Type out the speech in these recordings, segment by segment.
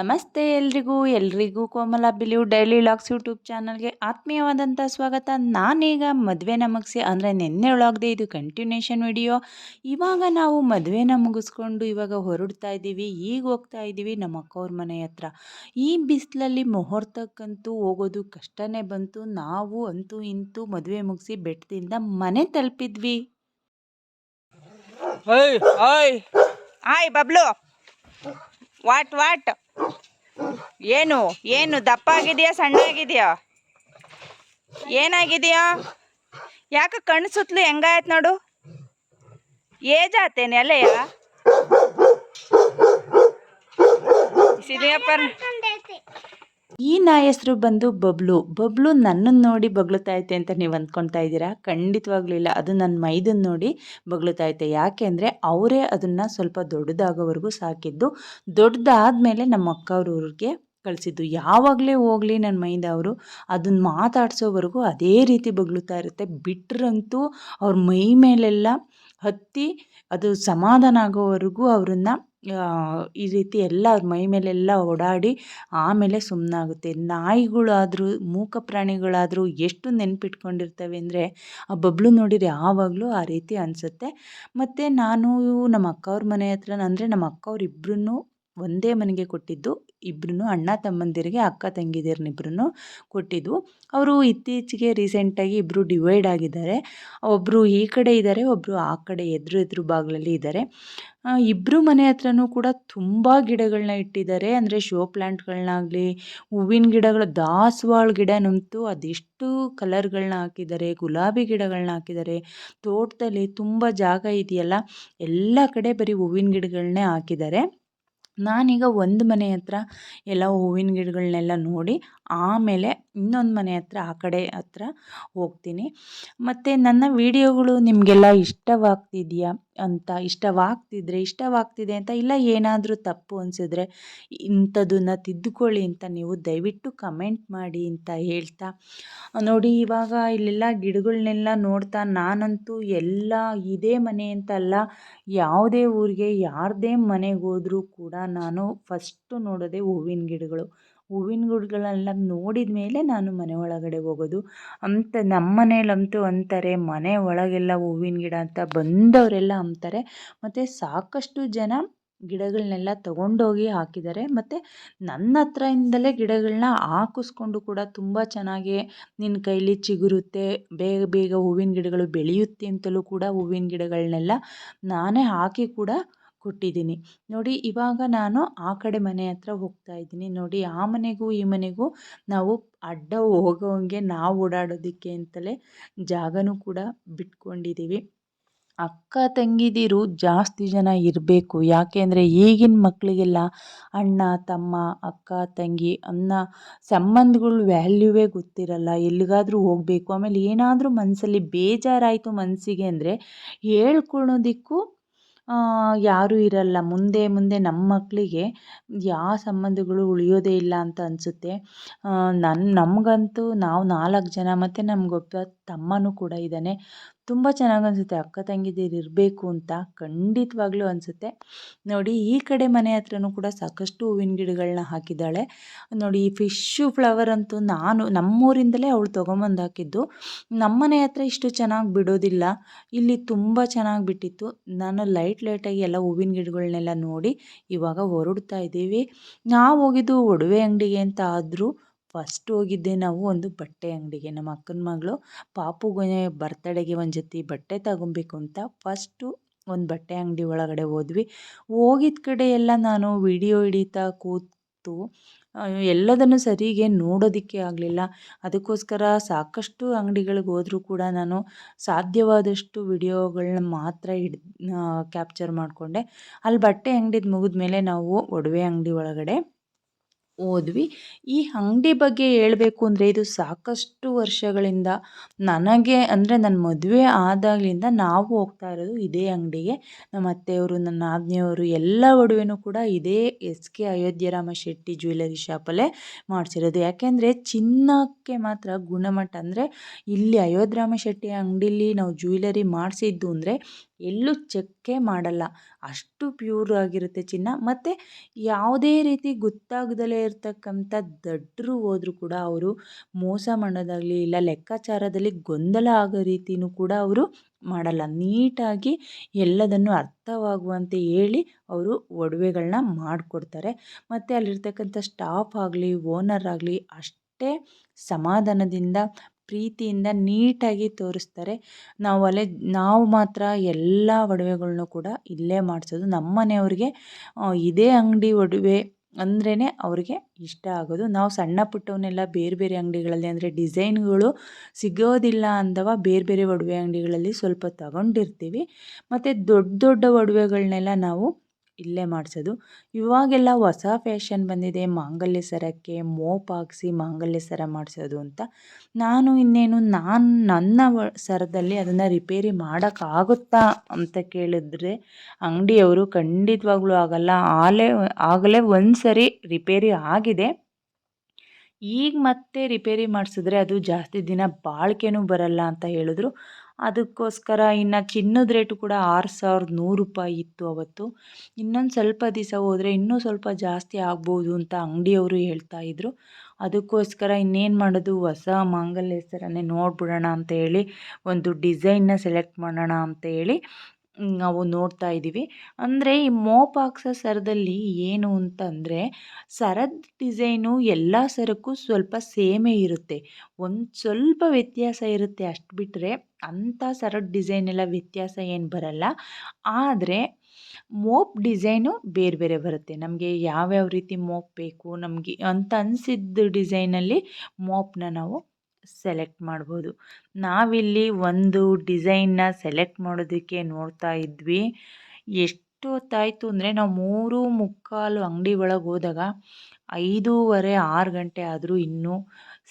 ನಮಸ್ತೆ ಎಲ್ರಿಗೂ ಎಲ್ರಿಗೂ Komala believe daily logs YouTube ಚಾನಲ್ಗೆ ಆತ್ಮೀಯವಾದಂಥ ಸ್ವಾಗತ. ನಾನೀಗ ಮದುವೆನ ಮುಗಿಸಿ ಅಂದರೆ ನಿನ್ನೆ ಒಳಗದೆ ಇದು ಕಂಟಿನ್ಯೂಷನ್ ವಿಡಿಯೋ ಇವಾಗ ನಾವು ಮದುವೆನ ಮುಗಿಸ್ಕೊಂಡು ಇವಾಗ ಹೊರಡ್ತಾ ಇದ್ದೀವಿ ಈಗ ಹೋಗ್ತಾ ಇದ್ದೀವಿ ನಮ್ಮ ಅಕ್ಕವ್ರ ಮನೆ ಹತ್ರ. ಈ ಬಿಸಿಲಲ್ಲಿ ಮುಹೂರ್ತಕ್ಕಂತೂ ಹೋಗೋದು ಕಷ್ಟನೇ ಬಂತು. ನಾವು ಅಂತೂ ಇಂತೂ ಮದುವೆ ಮುಗಿಸಿ ಬೆಟ್ಟದಿಂದ ಮನೆ ತಲುಪಿದ್ವಿ. ಆಯ್ ಬಬ್ಲು. What what? ಏನು? ಏನು ದಪ್ಪ ಆಗಿದೆಯಾ ಸಣ್ಣ ಆಗಿದೆಯಾ ಏನಾಗಿದೆಯಾ? ಯಾಕೆ ಕಣ್ಣು ಸುತ್ತಲೂ ಹೆಂಗಾಯ್ತು ನೋಡು? ಏಜ್ ಆತೇನೆ ಅಲ್ಲಯ್ಯ ಸಿರಿಯಪ್ಪ ಈ ನಾಯಿ ಹೆಸರು ಬಂದು ಬಬ್ಲು ಬಬ್ಲು ನನ್ನನ್ನು ನೋಡಿ ಬಗ್ಲುತ್ತಾ ಐತೆ ಅಂತ ನೀವು ಅಂದ್ಕೊಳ್ತಾ ಇದ್ದೀರಾ? ಖಂಡಿತವಾಗ್ಲಿಲ್ಲ ಅದು ನನ್ನ ಮೈದನ್ನು ನೋಡಿ ಬಗ್ಲುತ್ತಾ ಐತೆ. ಯಾಕೆ ಅಂದರೆ ಅವರೇ ಅದನ್ನು ಸ್ವಲ್ಪ ದೊಡ್ಡದಾಗೋವರೆಗೂ ಸಾಕಿದ್ದು. ದೊಡ್ಡದಾದ ಮೇಲೆ ನಮ್ಮ ಅಕ್ಕವ್ರವ್ರಿಗೆ ಕಳಿಸಿದ್ದು. ಯಾವಾಗಲೇ ಹೋಗಲಿ ನನ್ನ ಮೈದ ಅವರು ಅದನ್ನು ಮಾತಾಡ್ಸೋವರೆಗೂ ಅದೇ ರೀತಿ ಬಗ್ಲುತ್ತಾ ಇರುತ್ತೆ. ಬಿಟ್ಟರಂತೂ ಅವ್ರ ಮೈ ಮೇಲೆಲ್ಲ ಹತ್ತಿ ಅದು ಸಮಾಧಾನ ಆಗೋವರೆಗೂ ಅವ್ರನ್ನ ಈ ರೀತಿ ಎಲ್ಲ ಅವ್ರ ಮೈ ಮೇಲೆಲ್ಲ ಓಡಾಡಿ ಆಮೇಲೆ ಸುಮ್ಮನಾಗುತ್ತೆ ನಾಯಿಗಳಾದರೂ, ಮೂಕ ಪ್ರಾಣಿಗಳಾದರೂ ಎಷ್ಟು ನೆನ್ಪಿಟ್ಕೊಂಡಿರ್ತವೆ ಅಂದರೆ ಆ ಬಬ್ಲು ನೋಡಿದ್ರೆ ಯಾವಾಗಲೂ ಆ ರೀತಿ ಅನಿಸುತ್ತೆ. ಮತ್ತು ನಾನು ನಮ್ಮ ಅಕ್ಕವ್ರ ಮನೆ ಹತ್ರ ಅಂದರೆ ನಮ್ಮ ಅಕ್ಕವ್ರಿಬ್ರೂ ಒಂದೇ ಮನೆಗೆ ಕೊಟ್ಟಿದ್ದು ಇಬ್ರು ಅಣ್ಣ ತಮ್ಮಂದಿರಿಗೆ, ಅಕ್ಕ ತಂಗಿದಿರನ್ನಿಬ್ರು ಕೊಟ್ಟಿದ್ದು ಅವರು ಇತ್ತೀಚೆಗೆ ರೀಸೆಂಟಾಗಿ ಇಬ್ಬರು ಡಿವೈಡ್ ಆಗಿದ್ದಾರೆ. ಒಬ್ಬರು ಈ ಕಡೆ ಇದ್ದಾರೆ ಒಬ್ಬರು ಆ ಕಡೆ ಎದುರು ಎದುರು ಬಾಗಿಲಲ್ಲಿ ಇದ್ದಾರೆ. ಇಬ್ಬರು ಮನೆ ಹತ್ರನೂ ಕೂಡ ತುಂಬ ಗಿಡಗಳನ್ನ ಇಟ್ಟಿದ್ದಾರೆ. ಅಂದರೆ ಶೋ ಪ್ಲ್ಯಾಂಟ್ಗಳನ್ನಾಗಲಿ ಹೂವಿನ ಗಿಡಗಳು, ದಾಸವಾಳ ಗಿಡನಂತೂ ಅದೆಷ್ಟು ಕಲರ್ಗಳನ್ನ ಹಾಕಿದ್ದಾರೆ, ಗುಲಾಬಿ ಗಿಡಗಳನ್ನ ಹಾಕಿದ್ದಾರೆ. ತೋಟದಲ್ಲಿ ತುಂಬ ಜಾಗ ಇದೆಯಲ್ಲ, ಎಲ್ಲ ಕಡೆ ಬರೀ ಹೂವಿನ ಗಿಡಗಳನ್ನೇ ಹಾಕಿದ್ದಾರೆ. ನಾನೀಗ ಒಂದು ಮನೆ ಹತ್ರ ಎಲ್ಲ ಹೂವಿನ ಗಿಡಗಳನ್ನೆಲ್ಲ ನೋಡಿ ಆಮೇಲೆ ಇನ್ನೊಂದು ಮನೆ ಹತ್ರ, ಆ ಕಡೆ ಹತ್ರ ಹೋಗ್ತೀನಿ. ಮತ್ತು ನನ್ನ ವೀಡಿಯೋಗಳು ನಿಮಗೆಲ್ಲ ಇಷ್ಟವಾಗ್ತಿದೆಯಾ ಅಂತ, ಇಷ್ಟವಾಗ್ತಿದ್ರೆ, ಇಷ್ಟವಾಗ್ತಿದೆ ಅಂತ, ಇಲ್ಲ ಏನಾದರೂ ತಪ್ಪು ಅನಿಸಿದ್ರೆ ಇಂಥದ್ದನ್ನು ತಿದ್ದುಕೊಳ್ಳಿ ಅಂತ ನೀವು ದಯವಿಟ್ಟು ಕಮೆಂಟ್ ಮಾಡಿ ಅಂತ ಹೇಳ್ತಾ. ನೋಡಿ, ಇವಾಗ ಇಲ್ಲೆಲ್ಲ ಗಿಡಗಳನ್ನೆಲ್ಲ ನೋಡ್ತಾ ನಾನಂತೂ ಎಲ್ಲ ಇದೇ ಮನೆ ಅಂತಲ್ಲ, ಯಾವುದೇ ಊರಿಗೆ, ಯಾರದೇ ಮನೆಗೆ ಹೋದರೂ ಕೂಡ ನಾನು ಫಸ್ಟು ನೋಡೋದೇ ಹೂವಿನ ಗಿಡಗಳು. ಹೂವಿನ ಗಿಡಗಳನ್ನೆಲ್ಲ ನೋಡಿದ ಮೇಲೆ ನಾನು ಮನೆ ಒಳಗಡೆ ಹೋಗೋದು. ಅಂತ ನಮ್ಮ ಮನೇಲಂತೂ ಅಂತಾರೆ, ಮನೆ ಒಳಗೆಲ್ಲ ಹೂವಿನ ಗಿಡ ಅಂತ ಬಂದವರೆಲ್ಲ ಅಂತಾರೆ. ಮತ್ತು ಸಾಕಷ್ಟು ಜನ ಗಿಡಗಳನ್ನೆಲ್ಲ ತಗೊಂಡೋಗಿ ಹಾಕಿದ್ದಾರೆ. ಮತ್ತು ನನ್ನ ಹತ್ರದಿಂದಲೇ ಗಿಡಗಳನ್ನ ಹಾಕಿಸ್ಕೊಂಡು ಕೂಡ ತುಂಬ ಚೆನ್ನಾಗಿ ನಿನ್ನ ಕೈಲಿ ಚಿಗುರುತ್ತೆ. ಬೇಗ ಬೇಗ ಹೂವಿನ ಗಿಡಗಳು ಬೆಳೆಯುತ್ತೆ ಅಂತಲೂ ಕೂಡ ಹೂವಿನ ಗಿಡಗಳನ್ನೆಲ್ಲ ನಾನೇ ಹಾಕಿ ಕೂಡ ಕೊಟ್ಟಿದ್ದೀನಿ. ನೋಡಿ, ಇವಾಗ ನಾನು ಆ ಕಡೆ ಮನೆ ಹತ್ರ ಹೋಗ್ತಾ ಇದ್ದೀನಿ. ನೋಡಿ, ಆ ಮನೆಗೂ ಈ ಮನೆಗೂ ನಾವು ಅಡ್ಡ ಹೋಗೋಂಗೆ ನಾವು ಓಡಾಡೋದಕ್ಕೆ ಅಂತಲೇ ಜಾಗನೂ ಕೂಡ ಬಿಟ್ಕೊಂಡಿದ್ದೀವಿ ಅಕ್ಕ ತಂಗಿದಿರು ಜಾಸ್ತಿ ಜನ ಇರಬೇಕು. ಯಾಕೆ ಅಂದರೆ ಈಗಿನ ಮಕ್ಕಳಿಗೆಲ್ಲ ಅಣ್ಣ, ತಮ್ಮ, ಅಕ್ಕ, ತಂಗಿ ಅನ್ನ ಸಂಬಂಧಗಳು ವ್ಯಾಲ್ಯೂವೇ ಗೊತ್ತಿರಲ್ಲ. ಎಲ್ಲಿಗಾದರೂ ಹೋಗಬೇಕು. ಆಮೇಲೆ ಏನಾದರೂ ಮನಸ್ಸಲ್ಲಿ ಬೇಜಾರಾಯಿತು ಮನಸ್ಸಿಗೆ ಅಂದರೆ ಹೇಳ್ಕೊಳೋದಕ್ಕೂ ಯಾರೂ ಇರಲ್ಲ. ಮುಂದೆ ಮುಂದೆ ನಮ್ಮ ಮಕ್ಕಳಿಗೆ ಯಾವ ಸಂಬಂಧಗಳು ಉಳಿಯೋದೇ ಇಲ್ಲ ಅಂತ ಅನಿಸುತ್ತೆ. ನನ್ನ ನಮಗಂತೂ ನಾವು ನಾಲ್ಕು ಜನ ಮತ್ತು ನಮಗೊಬ್ಬ ತಮ್ಮನೂ ಕೂಡ ಇದ್ದಾನೆ. ತುಂಬ ಚೆನ್ನಾಗಿ ಅನಿಸುತ್ತೆ, ಅಕ್ಕ ತಂಗಿದಿರು ಇರಬೇಕು ಅಂತ ಖಂಡಿತವಾಗ್ಲೂ ಅನಿಸುತ್ತೆ. ನೋಡಿ, ಈ ಕಡೆ ಮನೆ ಹತ್ರನೂ ಕೂಡ ಸಾಕಷ್ಟು ಹೂವಿನ ಗಿಡಗಳನ್ನ ಹಾಕಿದ್ದಾಳೆ. ನೋಡಿ, ಈ ಫಿಶ್ಶು ಫ್ಲವರ್ ಅಂತೂ ನಾನು ನಮ್ಮೂರಿಂದಲೇ ಅವಳು ತೊಗೊಂಬಂದು ಹಾಕಿದ್ದು. ನಮ್ಮ ಮನೆ ಹತ್ರ ಇಷ್ಟು ಚೆನ್ನಾಗಿ ಬಿಡೋದಿಲ್ಲ. ಇಲ್ಲಿ ತುಂಬ ಚೆನ್ನಾಗಿ ಬಿಟ್ಟಿತ್ತು. ನಾನು ಲೈಟ್ ಲೈಟಾಗಿ ಎಲ್ಲ ಹೂವಿನ ಗಿಡಗಳನ್ನೆಲ್ಲ ನೋಡಿ ಇವಾಗ ಹೊರಡ್ತಾ ಇದ್ದೀವಿ. ನಾವು ಹೋಗಿದ್ದು ಒಡವೆ ಅಂಗಡಿಗೆ ಅಂತ ಆದರೂ ಫಸ್ಟ್ ಹೋಗಿದ್ದೆ ನಾವು ಒಂದು ಬಟ್ಟೆ ಅಂಗಡಿಗೆ. ನಮ್ಮ ಅಕ್ಕನ ಮಗಳು ಪಾಪುಗೆ ಬರ್ತಡೆಗೆ ಒಂದು ಜೊತೆ ಬಟ್ಟೆ ತಗೊಬೇಕು ಅಂತ ಫಸ್ಟು ಒಂದು ಬಟ್ಟೆ ಅಂಗಡಿ ಒಳಗಡೆ ಹೋದ್ವಿ. ಹೋಗಿದ್ದ ಕಡೆ ಎಲ್ಲ ನಾನು ವಿಡಿಯೋ ಹಿಡಿತಾ ಕೂತು ಎಲ್ಲದನ್ನು ಸರಿಗೆ ನೋಡೋದಕ್ಕೆ ಆಗಲಿಲ್ಲ. ಅದಕ್ಕೋಸ್ಕರ ಸಾಕಷ್ಟು ಅಂಗಡಿಗಳಿಗೆ ಹೋದರೂ ಕೂಡ ನಾನು ಸಾಧ್ಯವಾದಷ್ಟು ವಿಡಿಯೋಗಳನ್ನ ಮಾತ್ರ ಹಿಡ್ ಕ್ಯಾಪ್ಚರ್ ಮಾಡಿಕೊಂಡೆ. ಅಲ್ಲಿ ಬಟ್ಟೆ ಅಂಗಡಿದು ಮುಗಿದ ಮೇಲೆ ನಾವು ಒಡವೆ ಅಂಗಡಿ ಒಳಗಡೆ ಹೋದ್ವಿ ಈ ಅಂಗಡಿ ಬಗ್ಗೆ ಹೇಳಬೇಕು ಅಂದರೆ ಇದು ಸಾಕಷ್ಟು ವರ್ಷಗಳಿಂದ ನನಗೆ ಅಂದರೆ ನನ್ನ ಮದುವೆ ಆದಾಗಲಿಂದ ನಾವು ಹೋಗ್ತಾ ಇರೋದು ಇದೇ ಅಂಗಡಿಗೆ. ನಮ್ಮ ಅತ್ತೆಯವರು, ನನ್ನ ಆಜ್ಞೆಯವರು ಎಲ್ಲ ಒಡವೆನೂ ಕೂಡ ಇದೇ S K Ayodhyarama Shetty jewellery ಶಾಪಲ್ಲೇ ಮಾಡಿಸಿರೋದು. ಯಾಕೆಂದರೆ ಚಿನ್ನಕ್ಕೆ ಮಾತ್ರ ಗುಣಮಟ್ಟ ಅಂದರೆ ಇಲ್ಲಿ ಅಯೋಧ್ಯರಾಮ ಶೆಟ್ಟಿ ಅಂಗಡಿಲಿ ನಾವು ಜ್ಯುವೆಲರಿ ಮಾಡಿಸಿದ್ದು ಅಂದರೆ ಎಲ್ಲೂ ಚೆಕ್ಕೇ ಮಾಡಲ್ಲ. ಅಷ್ಟು ಪ್ಯೂರ್ ಆಗಿರುತ್ತೆ ಚಿನ್ನ. ಮತ್ತು ಯಾವುದೇ ರೀತಿ ಗೊತ್ತಾಗದಲೇ ಇರತಕ್ಕಂಥ ದಡ್ಡರು ಹೋದರೂ ಕೂಡ ಅವರು ಮೋಸ ಮಾಡೋದಾಗಲಿ ಇಲ್ಲ ಲೆಕ್ಕಾಚಾರದಲ್ಲಿ ಗೊಂದಲ ಆಗೋ ರೀತಿಯೂ ಕೂಡ ಅವರು ಮಾಡಲ್ಲ. ನೀಟಾಗಿ ಎಲ್ಲದನ್ನು ಅರ್ಥವಾಗುವಂತೆ ಹೇಳಿ ಅವರು ಒಡವೆಗಳನ್ನ ಮಾಡಿಕೊಡ್ತಾರೆ. ಮತ್ತು ಅಲ್ಲಿರ್ತಕ್ಕಂಥ ಸ್ಟಾಫ್ ಆಗಲಿ, ಓನರ್ ಆಗಲಿ ಅಷ್ಟೇ ಸಮಾಧಾನದಿಂದ ಪ್ರೀತಿಯಿಂದ ನೀಟಾಗಿ ತೋರಿಸ್ತಾರೆ. ನಾವು ಅಲ್ಲೇ, ನಾವು ಮಾತ್ರ ಎಲ್ಲ ಒಡವೆಗಳ್ನೂ ಕೂಡ ಇಲ್ಲೇ ಮಾಡಿಸೋದು. ನಮ್ಮ ಮನೆಯವ್ರಿಗೆ ಇದೇ ಅಂಗಡಿ ಒಡವೆ ಅಂದ್ರೇ ಅವ್ರಿಗೆ ಇಷ್ಟ ಆಗೋದು. ನಾವು ಸಣ್ಣ ಪುಟ್ಟವನ್ನೆಲ್ಲ ಬೇರೆ ಬೇರೆ ಅಂಗಡಿಗಳಲ್ಲಿ ಅಂದರೆ ಡಿಸೈನ್ಗಳು ಸಿಗೋದಿಲ್ಲ ಅಂದವ ಬೇರೆ ಬೇರೆ ಒಡವೆ ಅಂಗಡಿಗಳಲ್ಲಿ ಸ್ವಲ್ಪ ತಗೊಂಡಿರ್ತೀವಿ. ಮತ್ತು ದೊಡ್ಡ ದೊಡ್ಡ ಒಡವೆಗಳನ್ನೆಲ್ಲ ನಾವು ಇಲ್ಲೇ ಮಾಡಿಸೋದು. ಇವಾಗೆಲ್ಲ ಹೊಸ ಫ್ಯಾಷನ್ ಬಂದಿದೆ. ಮಾಂಗಲ್ಯ ಸರಕ್ಕೆ, ಮೋಪ್ ಹಾಕ್ಸಿ ಮಾಂಗಲ್ಯ ಸರ ಮಾಡಿಸೋದು ಅಂತ. ನಾನು ಇನ್ನೇನು ನಾನು ನನ್ನ ಸರದಲ್ಲಿ ಅದನ್ನು ರಿಪೇರಿ ಮಾಡೋಕ್ಕಾಗುತ್ತಾ ಅಂತ ಕೇಳಿದ್ರೆ ಅಂಗಡಿಯವರು ಖಂಡಿತವಾಗ್ಲೂ ಆಗಲ್ಲ. ಆಲೇ ಆಗಲೇ ಒಂದು ಸರಿ ರಿಪೇರಿ ಆಗಿದೆ. ಈಗ ಮತ್ತೆ ರಿಪೇರಿ ಮಾಡಿಸಿದ್ರೆ ಅದು ಜಾಸ್ತಿ ದಿನ ಬಾಳಿಕೆನೂ ಬರಲ್ಲ ಅಂತ ಹೇಳಿದ್ರು. ಅದಕ್ಕೋಸ್ಕರ ಇನ್ನು ಚಿನ್ನದ ರೇಟು ಕೂಡ ಆರು ಸಾವಿರದ ನೂರು ರೂಪಾಯಿ ಇತ್ತು ಅವತ್ತು. ಇನ್ನೊಂದು ಸ್ವಲ್ಪ ದಿವಸ ಹೋದರೆ ಇನ್ನೂ ಸ್ವಲ್ಪ ಜಾಸ್ತಿ ಆಗ್ಬೋದು ಅಂತ ಅಂಗಡಿಯವರು ಹೇಳ್ತಾ ಇದ್ದರು ಅದಕ್ಕೋಸ್ಕರ ಇನ್ನೇನು ಮಾಡೋದು, ಹೊಸ ಮಾಂಗಲ್ಯ ಸರನೇ ನೋಡ್ಬಿಡೋಣ ಅಂತ ಹೇಳಿ, ಒಂದು ಡಿಸೈನ್ನ ಸೆಲೆಕ್ಟ್ ಮಾಡೋಣ ಅಂತ ಹೇಳಿ ನಾವು ನೋಡ್ತಾ ಇದ್ದೀವಿ. ಅಂದರೆ ಈ ಮೋಪ್ ಹಾಕ್ಸೋ ಸರದಲ್ಲಿ ಏನು ಅಂತಂದರೆ ಸರದ ಡಿಸೈನು ಎಲ್ಲ ಸರಕ್ಕೂ ಸ್ವಲ್ಪ ಸೇಮೇ ಇರುತ್ತೆ. ಒಂದು ಸ್ವಲ್ಪ ವ್ಯತ್ಯಾಸ ಇರುತ್ತೆ ಅಷ್ಟು ಬಿಟ್ಟರೆ ಅಂಥ ಸರದ ಡಿಸೈನ್ ಎಲ್ಲ ವ್ಯತ್ಯಾಸ ಏನು ಬರಲ್ಲ. ಆದರೆ ಮೋಪ್ ಡಿಸೈನು ಬೇರೆ ಬೇರೆ ಬರುತ್ತೆ. ನಮಗೆ ಯಾವ್ಯಾವ ರೀತಿ ಮೋಪ್ ಬೇಕು, ನಮಗೆ ಅಂತ ಅನಿಸಿದ್ದ ಡಿಸೈನಲ್ಲಿ ಮೋಪ್ನ ನಾವು ಸೆಲೆಕ್ಟ್ ಮಾಡ್ಬೋದು. ನಾವಿಲ್ಲಿ ಒಂದು ಡಿಸೈನ್ನ ಸೆಲೆಕ್ಟ್ ಮಾಡೋದಕ್ಕೆ ನೋಡ್ತಾ ಇದ್ವಿ. ಎಷ್ಟು ಹೊತ್ತಾಯಿತು ಅಂದರೆ ನಾವು ಮೂರು ಮುಕ್ಕಾಲು ಅಂಗಡಿ ಒಳಗೆ ಹೋದಾಗ ಐದೂವರೆ, ಆರು ಗಂಟೆ ಆದರೂ ಇನ್ನೂ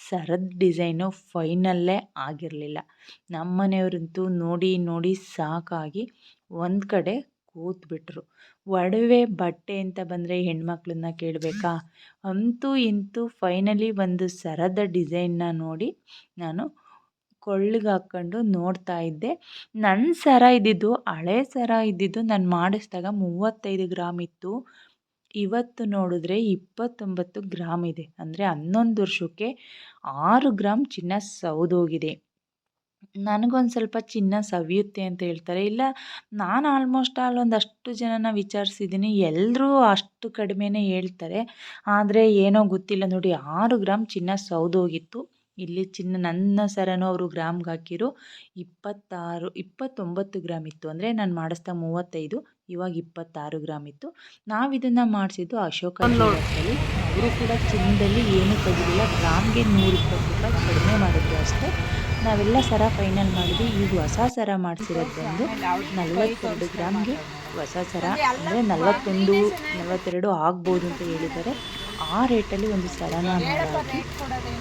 ಸರದ ಡಿಸೈನು ಫೈನಲ್ಲೇ ಆಗಿರಲಿಲ್ಲ. ನಮ್ಮ ಮನೆಯವರಂತೂ ನೋಡಿ ನೋಡಿ ಸಾಕಾಗಿ ಒಂದು ಕಡೆ ಕೂತ್ಬಿಟ್ರು. ಒಡವೆ ಬಟ್ಟೆ ಅಂತ ಬಂದರೆ ಹೆಣ್ಮಕ್ಳನ್ನ ಕೇಳಬೇಕಾ? ಅಂತೂ ಇಂತೂ ಫೈನಲಿ ಒಂದು ಸರದ ಡಿಸೈನ್ನ ನೋಡಿ ನಾನು ಕೊಳ್ಳಿಗೆ ಹಾಕ್ಕೊಂಡು ನೋಡ್ತಾ ಇದ್ದೆ. ನನ್ನ ಸರ ಇದ್ದಿದ್ದು ಹಳೆ ಸರ ಇದ್ದಿದ್ದು ನಾನು ಮಾಡಿಸಿದಾಗ ಮೂವತ್ತೈದು ಗ್ರಾಮ್ ಇತ್ತು. ಇವತ್ತು ನೋಡಿದ್ರೆ ಇಪ್ಪತ್ತೊಂಬತ್ತು ಗ್ರಾಮ್ ಇದೆ. ಅಂದರೆ ಹನ್ನೊಂದು ವರ್ಷಕ್ಕೆ ಆರು ಗ್ರಾಮ್ ಚಿನ್ನ ಸೌದೋಗಿದೆ ನನಗೊಂದು ಸ್ವಲ್ಪ ಚಿನ್ನ ಸವಿಯುತ್ತೆ ಅಂತ ಹೇಳ್ತಾರೆ. ಇಲ್ಲ ನಾನು ಆಲ್ಮೋಸ್ಟ್ ಆಲ್ ಒಂದಷ್ಟು ಜನನ ವಿಚಾರಿಸಿದ್ದೀನಿ ಎಲ್ಲರೂ ಅಷ್ಟು ಕಡಿಮೆನೇ ಹೇಳ್ತಾರೆ. ಆದರೆ ಏನೋ ಗೊತ್ತಿಲ್ಲ ನೋಡಿ ಆರು ಗ್ರಾಮ್ ಚಿನ್ನ ಸೌದೋಗಿತ್ತು ಇಲ್ಲಿ ಚಿನ್ನ ನನ್ನ ಸರನು ಅವರು ಗ್ರಾಮ್ಗೆ ಹಾಕಿರು. ಇಪ್ಪತ್ತಾರು ಇಪ್ಪತ್ತೊಂಬತ್ತು ಗ್ರಾಮ್ ಇತ್ತು. ಅಂದರೆ ನಾನು ಮಾಡಿಸ್ತಾ ಮೂವತ್ತೈದು ಇವಾಗ ಇಪ್ಪತ್ತಾರು ಗ್ರಾಮ್ ಇತ್ತು. ನಾವು ಇದನ್ನು ಮಾಡಿಸಿದ್ದು ಅಶೋಕ ಜ್ಯುವೆಲರ್ಸಲ್ಲಿ ಅವರು ಕೂಡ ಚಿನ್ನದಲ್ಲಿ ಏನೂ ತೆಗೆದಿಲ್ಲ. ಗ್ರಾಮ್ಗೆ ನೂರಿಪ್ಪತ್ತು ರೂಪಾಯಿ ಕಡಿಮೆ ಮಾಡಿದ್ರು ಅಷ್ಟೇ. ನಾವೆಲ್ಲ ಸರ ಫೈನಲ್ ಮಾಡಿದ್ವಿ. ಈಗ ಹೊಸ ಸರ ಮಾಡಿಸಿರೋದು ಬಂದು ನಲ್ವತ್ತೆರಡು ಗ್ರಾಮ್ಗೆ ಹೊಸ ಸರ. ಅಂದರೆ ನಲ್ವತ್ತೊಂದು, ನಲವತ್ತೆರಡು ಆಗ್ಬೋದು ಅಂತ ಹೇಳಿದ್ದಾರೆ. ಆ ರೇಟಲ್ಲಿ ಒಂದು ಸರನ ಮಾಡಿ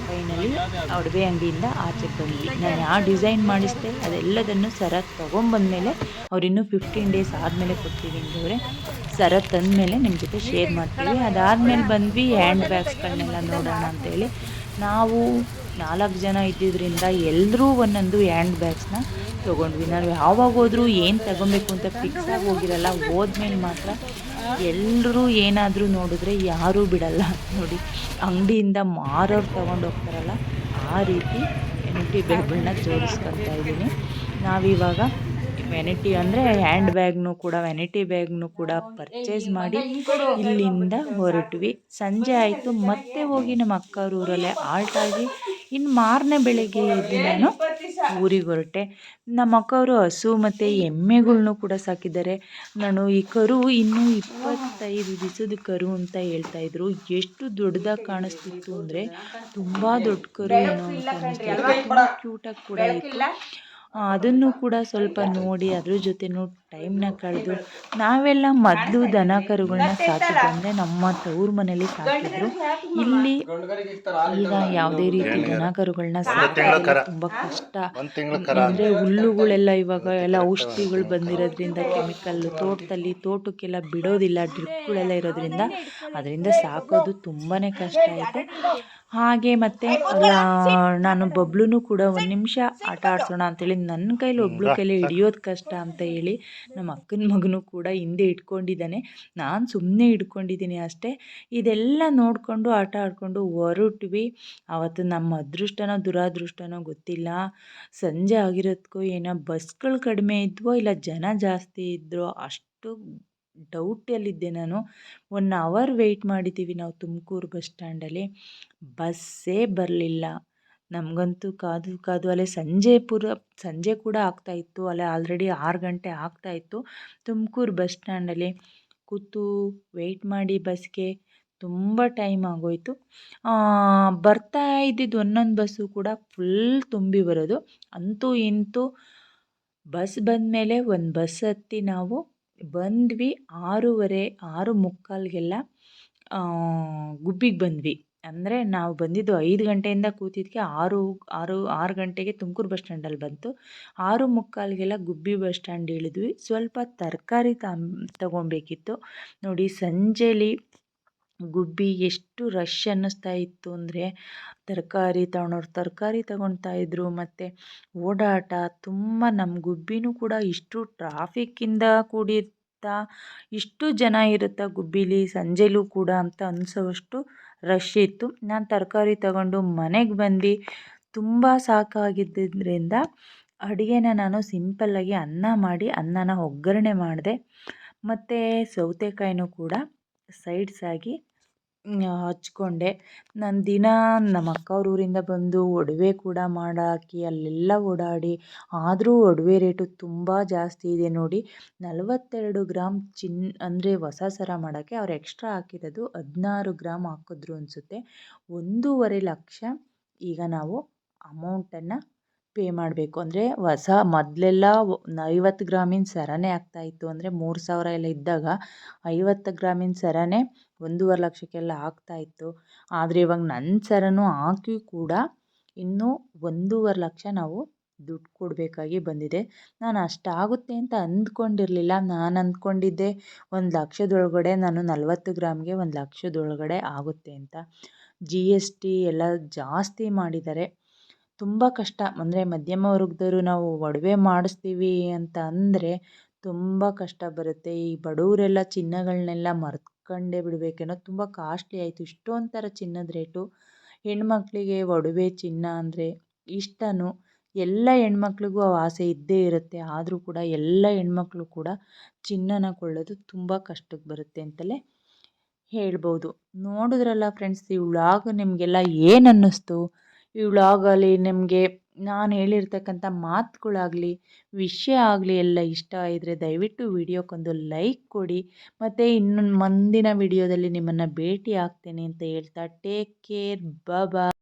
ಫೈನಲಿ ಅಡುಗೆ ಅಂಗಡಿಯಿಂದ ಆಚೆ ಬಂದ್ವಿ. ನಾನು ಯಾವ ಡಿಸೈನ್ ಮಾಡಿಸಿದೆ. ಅದೆಲ್ಲದನ್ನು ಸರ ತೊಗೊಂಬಂದಮೇಲೆ ಅವರಿನ್ನೂ ಫಿಫ್ಟೀನ್ ಡೇಸ್ ಆದಮೇಲೆ ಕೊಡ್ತೀವಿ ಅಂದರೆ ಸರ ತಂದಮೇಲೆ ನಿಮ್ಮ ಜೊತೆ ಶೇರ್ ಮಾಡ್ತೀವಿ. ಅದಾದಮೇಲೆ ಬಂದ್ವಿ ಹ್ಯಾಂಡ್ ಬ್ಯಾಗ್ಸ್ಗಳನ್ನೆಲ್ಲ ನೋಡೋಣ ಅಂತೇಳಿ ನಾವು ನಾಲ್ಕು ಜನ ಇದ್ದಿದ್ದರಿಂದ ಎಲ್ಲರೂ ಒಂದೊಂದು ಹ್ಯಾಂಡ್ ಬ್ಯಾಗ್ಸ್ನ ತೊಗೊಂಡ್ವಿ. ನಾವು ಯಾವಾಗ ಹೋದರೂ ಏನು ತಗೊಬೇಕು ಅಂತ ಫಿಕ್ಸ್ ಆಗಿ ಹೋಗಿರಲ್ಲ, ಹೋದ್ಮೇಲೆ ಮಾತ್ರ ಎಲ್ಲರೂ ಏನಾದರೂ ನೋಡಿದ್ರೆ ಯಾರೂ ಬಿಡಲ್ಲ. ನೋಡಿ, ಅಂಗಡಿಯಿಂದ ಮಾರೋರು ತೊಗೊಂಡು ಹೋಗ್ತಾರಲ್ಲ, ಆ ರೀತಿ ವೆನಿಟಿ ಬ್ಯಾಗ್ಗಳನ್ನ ಜೋಡಿಸ್ಕೊತಾ ಇದ್ದೀನಿ. ನಾವಿವಾಗ ವೆನಿಟಿ ಅಂದರೆ ಹ್ಯಾಂಡ್ ಬ್ಯಾಗ್ನು ಕೂಡ ವೆನಿಟಿ ಬ್ಯಾಗ್ನು ಕೂಡ ಪರ್ಚೇಸ್ ಮಾಡಿ ಇಲ್ಲಿಂದ ಹೊರಟ್ವಿ. ಸಂಜೆ ಆಯಿತು, ಮತ್ತೆ ಹೋಗಿ ನಮ್ಮ ಅಕ್ಕವ್ರ ಊರಲ್ಲೇ ಆಲ್ಟಾಗಿ ಇನ್ನು ಮಾರನೇ ಬೆಳಗ್ಗೆ ಎದ್ದು ನಾನು ಊರಿಗೆ ಹೊರಟೆ. ನಮ್ಮ ಅಕ್ಕವರು ಹಸು ಮತ್ತು ಎಮ್ಮೆಗಳ್ನೂ ಕೂಡ ಸಾಕಿದ್ದಾರೆ. ನಾನು ಈ ಕರು ಇನ್ನೂ ಇಪ್ಪತ್ತೈದು ದಿವಸದ ಕರು ಅಂತ ಹೇಳ್ತಾ ಇದ್ರು. ಎಷ್ಟು ದೊಡ್ಡದಾಗಿ ಕಾಣಿಸ್ತಿತ್ತು ಅಂದರೆ ತುಂಬ ದೊಡ್ಡ ಕರು ಏನೋ ಅಂತ ತುಂಬ ಕ್ಯೂಟಾಗಿ ಕೂಡ ಇತ್ತು. ಅದನ್ನು ಕೂಡ ಸ್ವಲ್ಪ ನೋಡಿ ಅದ್ರ ಜೊತೆನೂ ಟೈಮ್ನ ಕಳೆದು ನಾವೆಲ್ಲ ಮೊದಲು ದನ ಕರುಗಳನ್ನ ಸಾಕಿದ್ದು ಅಂದರೆ ನಮ್ಮ ತವ್ರ ಮನೇಲಿ ಸಾಕಿದ್ರು. ಇಲ್ಲಿ ಈಗ ಯಾವುದೇ ರೀತಿ ದನ ಕರುಗಳನ್ನ ಸಾಕೋದಿಲ್ಲ ತುಂಬ ಕಷ್ಟ. ಅಂದರೆ ಹುಲ್ಲುಗಳೆಲ್ಲ ಇವಾಗ ಎಲ್ಲ ಔಷಧಿಗಳು ಬಂದಿರೋದ್ರಿಂದ ಕೆಮಿಕಲ್ ತೋಟದಲ್ಲಿ ತೋಟಕ್ಕೆಲ್ಲ ಬಿಡೋದಿಲ್ಲ ಡ್ರಿಪ್ಗಳೆಲ್ಲ ಇರೋದ್ರಿಂದ ಅದರಿಂದ ಸಾಕೋದು ತುಂಬಾ ಕಷ್ಟ ಆಯಿತು. ಹಾಗೆ ಮತ್ತು ನಾನು ಬಬ್ಲುನು ಕೂಡ ಒಂದು ನಿಮಿಷ ಆಟ ಆಡಿಸೋಣ ಅಂತೇಳಿ ನನ್ನ ಕೈಲಿ ಒಬ್ಳು ಕೈಲಿ ಹಿಡಿಯೋದು ಕಷ್ಟ ಅಂತ ಹೇಳಿ ನಮ್ಮ ಅಕ್ಕನ ಮಗನೂ ಕೂಡ ಹಿಂದೆ ಇಟ್ಕೊಂಡಿದ್ದಾನೆ. ನಾನು ಸುಮ್ಮನೆ ಇಟ್ಕೊಂಡಿದ್ದೀನಿ ಅಷ್ಟೇ. ಇದೆಲ್ಲ ನೋಡಿಕೊಂಡು ಆಟ ಆಡಿಕೊಂಡು ಹೊರಟ್ವಿ. ಆವತ್ತು ನಮ್ಮ ಅದೃಷ್ಟನೋ ದುರಾದೃಷ್ಟನೋ ಗೊತ್ತಿಲ್ಲ. ಸಂಜೆ ಆಗಿರೋದಕ್ಕೂ ಏನೋ ಬಸ್ಗಳು ಕಡಿಮೆ ಇದ್ವೋ ಇಲ್ಲ ಜನ ಜಾಸ್ತಿ ಇದ್ರೋ ಅಷ್ಟು ಡೌಟಲ್ಲಿದ್ದೆ ನಾನು. ಒನ್ ಅವರ್ ವೆಯ್ಟ್ ಮಾಡಿದ್ದೀವಿ ನಾವು ತುಮಕೂರು ಬಸ್ ಸ್ಟ್ಯಾಂಡಲ್ಲಿ. ಬಸ್ಸೇ ಬರಲಿಲ್ಲ. ನಮಗಂತೂ ಕಾದು ಕಾದು ಅಲ್ಲೇ ಸಂಜೆ ಪುರ, ಸಂಜೆ ಕೂಡ ಆಗ್ತಾಯಿತ್ತು ಅಲ್ಲೇ ಆಲ್ರೆಡಿ ಆರು ಗಂಟೆ ಆಗ್ತಾಯಿತ್ತು ತುಮಕೂರು ಬಸ್ ಸ್ಟ್ಯಾಂಡಲ್ಲಿ. ಕೂತು ವೆಯ್ಟ್ ಮಾಡಿ ಬಸ್ಗೆ ತುಂಬ ಟೈಮ್ ಆಗೋಯಿತು. ಬರ್ತಾ ಇದ್ದಿದ್ದು ಒಂದೊಂದು ಬಸ್ಸು ಕೂಡ ಫುಲ್ ತುಂಬಿ ಬರೋದು. ಅಂತೂ ಇಂತೂ ಬಸ್ ಬಂದಮೇಲೆ ಒಂದು ಬಸ್ ಹತ್ತಿ ನಾವು ಬಂದ್ವಿ ಆರೂವರೆ, ಆರು ಮುಕ್ಕಾಲಿಗೆಲ್ಲ ಗುಬ್ಬಿಗೆ ಬಂದ್ವಿ. ಅಂದರೆ ನಾವು ಬಂದಿದ್ದು ಐದು ಗಂಟೆಯಿಂದ ಕೂತಿದ್ದಕ್ಕೆ ಆರು ಆರು ಆರು ಗಂಟೆಗೆ ತುಮಕೂರು ಬಸ್ ಸ್ಟ್ಯಾಂಡಲ್ಲಿ ಬಂತು. ಆರು ಮುಕ್ಕಾಲಿಗೆಲ್ಲ ಗುಬ್ಬಿ ಬಸ್ ಸ್ಟ್ಯಾಂಡ್ ಇಳಿದ್ವಿ. ಸ್ವಲ್ಪ ತರಕಾರಿ ತಗೊಬೇಕಿತ್ತು ನೋಡಿ, ಸಂಜೆಲಿ ಗುಬ್ಬಿ ಎಷ್ಟು ರಶ್ ಅನ್ನಿಸ್ತಾ ಇತ್ತು ಅಂದರೆ ತರಕಾರಿ ತಗೊಳೋರು ತರಕಾರಿ ತಗೊಳ್ತಾ ಇದ್ದರು ಮತ್ತು ಓಡಾಟ ತುಂಬ ನಮ್ಮ ಗುಬ್ಬಿನೂ ಕೂಡ ಇಷ್ಟು ಟ್ರಾಫಿಕ್ಕಿಂದ ಕೂಡಿರ್ತಾ ಇಷ್ಟು ಜನ ಇರುತ್ತಾ ಗುಬ್ಬಿಲಿ, ಸಂಜೆಲೂ ಕೂಡ ಅಂತ ಅನಿಸೋವಷ್ಟು ರಶ್ ಇತ್ತು. ನಾನು ತರಕಾರಿ ತಗೊಂಡು ಮನೆಗೆ ಬಂದು ತುಂಬ ಸಾಕಾಗಿದ್ದರಿಂದ ಅಡುಗೆನ ನಾನು ಸಿಂಪಲ್ಲಾಗಿ ಅನ್ನ ಮಾಡಿ ಅನ್ನನ ಒಗ್ಗರಣೆ ಮಾಡಿದೆ. ಮತ್ತು ಸೌತೆಕಾಯಿನೂ ಕೂಡ ಸೈಡ್ಸಾಗಿ ಹಚ್ಕೊಂಡೆ. ನಾನು ದಿನ ನಮ್ಮ ಅಕ್ಕವ್ರ ಊರಿಂದ ಬಂದು ಒಡವೆ ಕೂಡ ಮಾಡಾಕಿ ಅಲ್ಲೆಲ್ಲ ಓಡಾಡಿ, ಆದರೂ ಒಡವೆ ರೇಟು ತುಂಬ ಜಾಸ್ತಿ ಇದೆ ನೋಡಿ, ನಲವತ್ತೆರಡು ಗ್ರಾಮ್ ಚಿನ್ ಅಂದರೆ ಹೊಸ ಸರ ಮಾಡೋಕ್ಕೆ ಅವ್ರು ಎಕ್ಸ್ಟ್ರಾ ಹಾಕಿರೋದು ಹದಿನಾರು ಗ್ರಾಮ್ ಹಾಕಿದ್ರು ಅನಿಸುತ್ತೆ. ಒಂದೂವರೆ ಲಕ್ಷ ಈಗ ನಾವು ಅಮೌಂಟನ್ನು ಪೇ ಮಾಡಬೇಕು. ಅಂದರೆ ಹೊಸ ಮೊದಲೆಲ್ಲ ಐವತ್ತು ಗ್ರಾಮಿನ ಸರನೇ ಆಗ್ತಾಯಿತ್ತು ಅಂದರೆ ಮೂರು ಸಾವಿರ ಎಲ್ಲ ಇದ್ದಾಗ ಐವತ್ತು ಗ್ರಾಮಿನ ಸರನೇ ಒಂದೂವರೆ ಲಕ್ಷಕ್ಕೆಲ್ಲ ಆಗ್ತಾ ಇತ್ತು. ಆದರೆ ಇವಾಗ ನನ್ನ ಸರನೂ ಹಾಕಿ ಕೂಡ ಇನ್ನೂ ಒಂದೂವರೆ ಲಕ್ಷ ನಾವು ದುಡ್ಡು ಕೊಡಬೇಕಾಗಿ ಬಂದಿದೆ. ನಾನು ಅಷ್ಟಾಗುತ್ತೆ ಅಂತ ಅಂದ್ಕೊಂಡಿರಲಿಲ್ಲ. ನಾನು ಅಂದ್ಕೊಂಡಿದ್ದೆ ಒಂದು ಲಕ್ಷದೊಳಗಡೆ ನಾನು ನಲವತ್ತು ಗ್ರಾಮ್ಗೆ ಒಂದು ಲಕ್ಷದೊಳಗಡೆ ಆಗುತ್ತೆ ಅಂತ. ಜಿ ಎಸ್ ಟಿ ಎಲ್ಲ ಜಾಸ್ತಿ ಮಾಡಿದ್ದಾರೆ. ತುಂಬ ಕಷ್ಟ. ಅಂದರೆ ಮಧ್ಯಮ ವರ್ಗದವರು ನಾವು ಒಡವೆ ಮಾಡಿಸ್ತೀವಿ ಅಂತ ಅಂದರೆ ತುಂಬ ಕಷ್ಟ ಬರುತ್ತೆ. ಈ ಬಡವರೆಲ್ಲ ಚಿನ್ನಗಳನ್ನೆಲ್ಲ ಮರ್ತ್ಕೊಂಡೇ ಬಿಡಬೇಕೇನೋ ತುಂಬ ಕಾಸ್ಟ್ಲಿ ಆಯಿತು. ಇಷ್ಟೊಂದು ಥರ ಚಿನ್ನದ ರೇಟು. ಹೆಣ್ಮಕ್ಳಿಗೆ ಒಡವೆ ಚಿನ್ನ ಅಂದರೆ ಇಷ್ಟನೂ ಎಲ್ಲ ಹೆಣ್ಮಕ್ಳಿಗೂ ಆಸೆ ಇದ್ದೇ ಇರುತ್ತೆ. ಆದರೂ ಕೂಡ ಎಲ್ಲ ಹೆಣ್ಮಕ್ಳು ಕೂಡ ಚಿನ್ನನ ಕೊಳ್ಳೋದು ತುಂಬ ಕಷ್ಟಕ್ಕೆ ಬರುತ್ತೆ ಅಂತಲೇ ಹೇಳ್ಬೋದು. ನೋಡಿದ್ರಲ್ಲ ಫ್ರೆಂಡ್ಸ್ ಈ ವ್ಲಾಗ್ ನಿಮಗೆಲ್ಲ ಏನು ಅನ್ನಿಸ್ತು? ಈ ನಿಮಗೆ ನಾನು ಹೇಳಿರ್ತಕ್ಕಂಥ ಮಾತುಗಳಾಗಲಿ, ವಿಷಯ ಆಗಲಿ ಎಲ್ಲ ಇಷ್ಟ ಇದ್ದರೆ ದಯವಿಟ್ಟು ವಿಡಿಯೋಕ್ಕೊಂದು ಲೈಕ್ ಕೊಡಿ. ಮತ್ತು ಇನ್ನೊಂದು ಮುಂದಿನ ವಿಡಿಯೋದಲ್ಲಿ ನಿಮ್ಮನ್ನು ಭೇಟಿ ಆಗ್ತೇನೆ ಅಂತ ಹೇಳ್ತಾ ಟೇಕ್ ಕೇರ್ ಬ